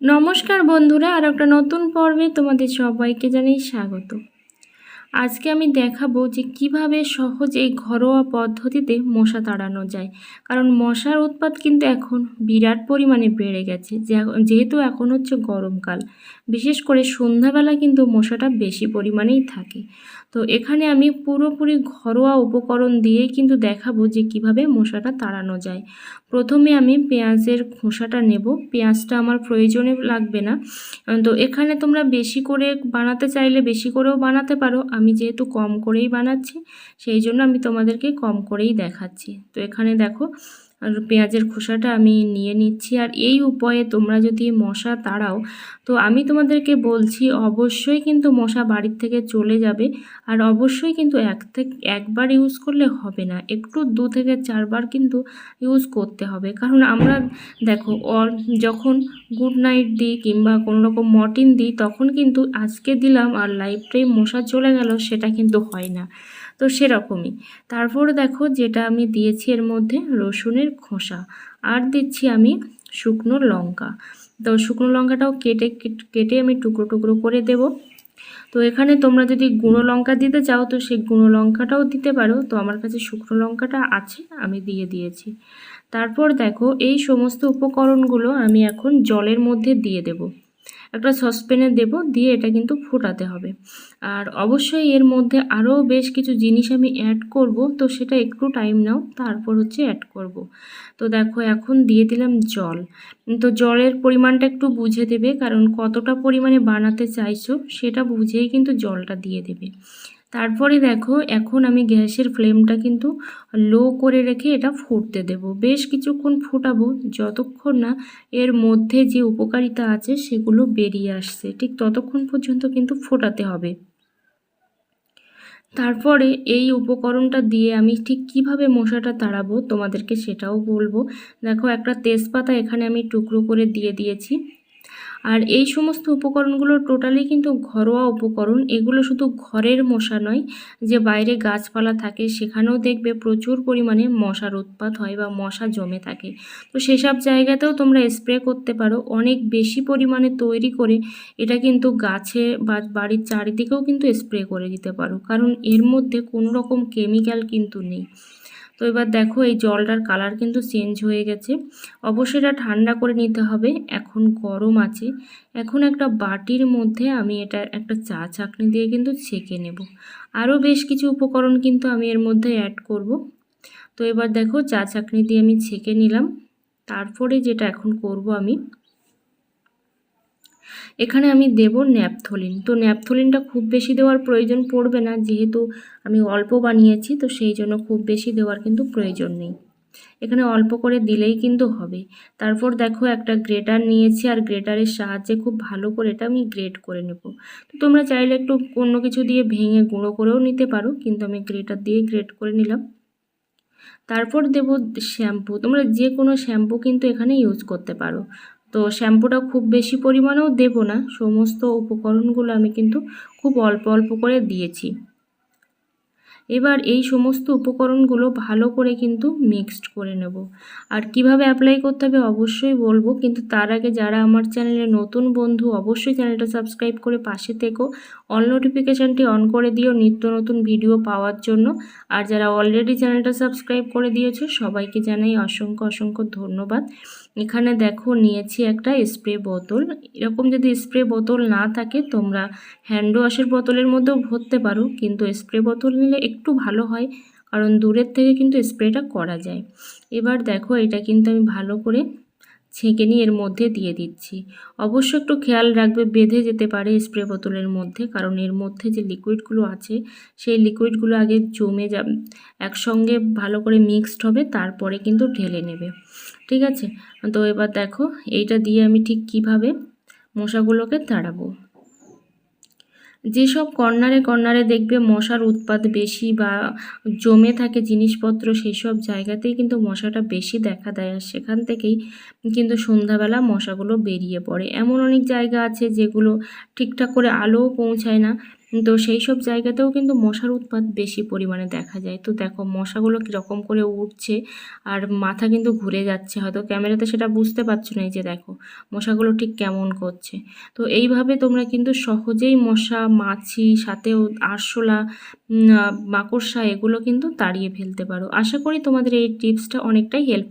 নমস্কার বন্ধুরা, আর একটা নতুন পর্বে তোমাদের সবাইকে জানাই স্বাগত। আজকে আমি দেখাবো যে কীভাবে সহজ এই ঘরোয়া পদ্ধতিতে মশা তাড়ানো যায়। কারণ মশার উৎপাত কিন্তু এখন বিরাট পরিমাণে বেড়ে গেছে যেহেতু এখন হচ্ছে গরমকাল। বিশেষ করে সন্ধ্যাবেলা কিন্তু মশাটা বেশি পরিমাণেই থাকে। তো এখানে আমি পুরোপুরি ঘরোয়া উপকরণ দিয়েই কিন্তু দেখাবো যে কীভাবে মশাটা তাড়ানো যায়। প্রথমে আমি পেঁয়াজের খোসাটা নেব। পেঁয়াজটা আমার প্রয়োজনে লাগবে না। তো এখানে তোমরা বেশি করে বানাতে চাইলে বেশি করেও বানাতে পারো। আমি যেহেতু কম করেই বানাচ্ছি, সেই জন্য আমি তোমাদেরকে কম করেই দেখাচ্ছি। তো এখানে দেখো আর পেঁয়াজের খোসাটা আমি নিয়ে নিচ্ছি। আর এই উপায়ে তোমরা যদি মশা তাড়াও, তো আমি তোমাদেরকে বলছি, অবশ্যই কিন্তু মশা বাড়ির থেকে চলে যাবে। আর অবশ্যই কিন্তু এক থেকে, একবার ইউজ করলে হবে না। একটু দু থেকে চারবার কিন্তু ইউজ করতে হবে। কারণ আমরা, দেখো, অল, যখন গুড নাইট দিই কিংবা কোনো রকম মর্টিন দিই, তখন কিন্তু আজকে দিলাম আর লাইফটাই মশা চলে গেল, সেটা কিন্তু হয় না। তো সেরকমই। তারপর দেখো যেটা আমি দিয়েছি এর মধ্যে রসুনের খোসা। আর দিচ্ছি আমি শুকনো লঙ্কা। তো শুকনো লঙ্কাটাও কেটে কেটে আমি টুকরো টুকরো করে দেব। তো এখানে তোমরা যদি গুঁড়ো লঙ্কা দিতে চাও তো সেই গুঁড়ো লঙ্কাটাও দিতে পারো। তো আমার কাছে শুকনো লঙ্কাটা আছে, আমি দিয়ে দিয়েছি। তারপর দেখো এই সমস্ত উপকরণগুলো আমি এখন জলের মধ্যে দিয়ে দেব। একটা সসপ্যানে দেব, দিয়ে এটা কিন্তু ফোটাতে হবে। আর অবশ্যই এর মধ্যে আরও বেশ কিছু জিনিস আমি অ্যাড করব, তো সেটা একটু টাইম নাও, তারপর হচ্ছে অ্যাড করব। তো দেখো, এখন দিয়ে দিলাম জল। তো জলের পরিমাণটা একটু বুঝে দেবে, কারণ কতটা পরিমাণে বানাতে চাইছো, সেটা বুঝেই কিন্তু জলটা দিয়ে দেবে। তারপরে দেখো, এখন আমি গ্যাসের ফ্লেমটা কিন্তু লো করে রেখে এটা ফুটতে দেব। বেশ কিছুক্ষণ ফুটাবো, যতক্ষণ না এর মধ্যে যে উপকারিতা আছে সেগুলো বেরিয়ে আসছে। ঠিক ততক্ষণ পর্যন্ত কিন্তু ফোটাতে হবে। তারপরে এই উপকরণটা দিয়ে আমি ঠিক কীভাবে মশাটা তাড়াবো তোমাদেরকে সেটাও বলব। দেখো, একটা তেজপাতা এখানে আমি টুকরো করে দিয়ে দিয়েছি। আর এই সমস্ত উপকরণগুলো টোটালি কিন্তু ঘরোয়া উপকরণ। এগুলো শুধু ঘরের মশা নয়, যে বাইরে গাছপালা থাকে সেখানেও দেখবে প্রচুর পরিমাণে মশার উৎপাত হয় বা মশা জমে থাকে। তো সেসব জায়গাতেও তোমরা স্প্রে করতে পারো। অনেক বেশি পরিমাণে তৈরি করে এটা কিন্তু গাছে বা বাড়ির চারিদিকেও কিন্তু স্প্রে করে দিতে পারো। কারণ এর মধ্যে কোনো রকম কেমিক্যাল কিন্তু নেই। তো এবার দেখো এই জলটার কালার কিন্তু চেঞ্জ হয়ে গেছে। অবশ্যই এটা ঠান্ডা করে নিতে হবে। এখন গরম আছে। এখন একটা বাটির মধ্যে আমি এটা একটা চা চাকনি দিয়ে কিন্তু ছেঁকে নেব। আরও বেশ কিছু উপকরণ কিন্তু আমি এর মধ্যে অ্যাড করব। তো এবার দেখো চা চাকনি দিয়ে আমি ছেঁকে নিলাম। তারপরে যেটা এখন করব আমি এখানে আমি দেব ন্যাপথলিন। তো ন্যাপথলিনটা খুব বেশি দেওয়ার প্রয়োজন পড়বে না, যেহেতু আমি অল্প বানিয়েছি, তো সেই জন্য খুব বেশি দেওয়ার কিন্তু প্রয়োজন নেই। এখানে অল্প করে দিলেই কিন্তু হবে। তারপর দেখো একটা গ্রেটার নিয়েছি, আর গ্রেটারের সাহায্যে খুব ভালো করে এটা আমি গ্রেট করে নেব। তো তোমরা চাইলে একটু অন্য কিছু দিয়ে ভেঙে গুঁড়ো করেও নিতে পারো, কিন্তু আমি গ্রেটার দিয়ে গ্রেট করে নিলাম। তারপর দেব শ্যাম্পু। তোমরা যে কোনো শ্যাম্পু কিন্তু এখানে ইউজ করতে পারো। তো শ্যাম্পুটা খুব বেশি পরিমাণেও দেব না। সমস্ত উপকরণগুলো আমি কিন্তু খুব অল্প অল্প করে দিয়েছি। এবার এই সমস্ত উপকরণগুলো ভালো করে কিন্তু মিক্সড করে নেব। আর কীভাবে অ্যাপ্লাই করতে হবে অবশ্যই বলব, কিন্তু তার আগে যারা আমার চ্যানেলে নতুন বন্ধু, অবশ্যই চ্যানেলটা সাবস্ক্রাইব করে পাশে থেকো। অল নোটিফিকেশানটি অন করে দিও নিত্য নতুন ভিডিও পাওয়ার জন্য। আর যারা অলরেডি চ্যানেলটা সাবস্ক্রাইব করে দিয়েছ, সবাইকে জানাই অসংখ্য অসংখ্য ধন্যবাদ। এখানে দেখো নিয়েছি একটা স্প্রে বোতল এরকম যদি স্প্রে বোতল না থাকে, তোমরা হ্যান্ড ওয়াশের বোতলের মধ্যেও ভরতে পারো, কিন্তু স্প্রে বোতল নিলে একটু ভালো হয়, কারণ দূরের থেকে কিন্তু স্প্রেটা করা যায়। এবার দেখো এটা কিন্তু আমি ভালো করে ছেঁকে নিয়ে এর মধ্যে দিয়ে দিচ্ছি। অবশ্য একটু খেয়াল রাখবে, বেঁধে যেতে পারে স্প্রে বোতলের মধ্যে, কারণ এর মধ্যে যে লিকুইডগুলো আছে, সেই লিকুইডগুলো আগে জমে যাবে একসঙ্গে ভালো করে মিক্সড হবে, তারপরে কিন্তু ঢেলে নেবে। ঠিক আছে? তো এবার দেখো, এইটা দিয়ে আমি ঠিক কীভাবে মশাগুলোকে তাড়াবো। যেসব কর্নারে কর্নারে দেখবে মশার উৎপাত বেশি বা জমে থাকে জিনিসপত্র, সেসব জায়গাতেই কিন্তু মশাটা বেশি দেখা দেয়। আর সেখান থেকেই কিন্তু সন্ধ্যাবেলা মশাগুলো বেরিয়ে পড়ে। এমন অনেক জায়গা আছে যেগুলো ঠিকঠাক করে আলোও পৌঁছায় না। তো সেই সব জায়গাতেও কিন্তু মশার উৎপাত বেশি পরিমাণে দেখা যায়। তো দেখো, মশাগুলো কীরকম করে উঠছে আর মাথা কিন্তু ঘুরে যাচ্ছে। হয়তো ক্যামেরাতে সেটা বুঝতে পারছ না যে দেখো, মশাগুলো ঠিক কেমন করছে। তো এইভাবে তোমরা কিন্তু সহজেই মশা, মাছি সাথেও আরশোলা মাকড়সা এগুলো কিন্তু তাড়িয়ে ফেলতে পারো। আশা করি তোমাদের এই টিপসটা অনেকটাই হেল্পফুল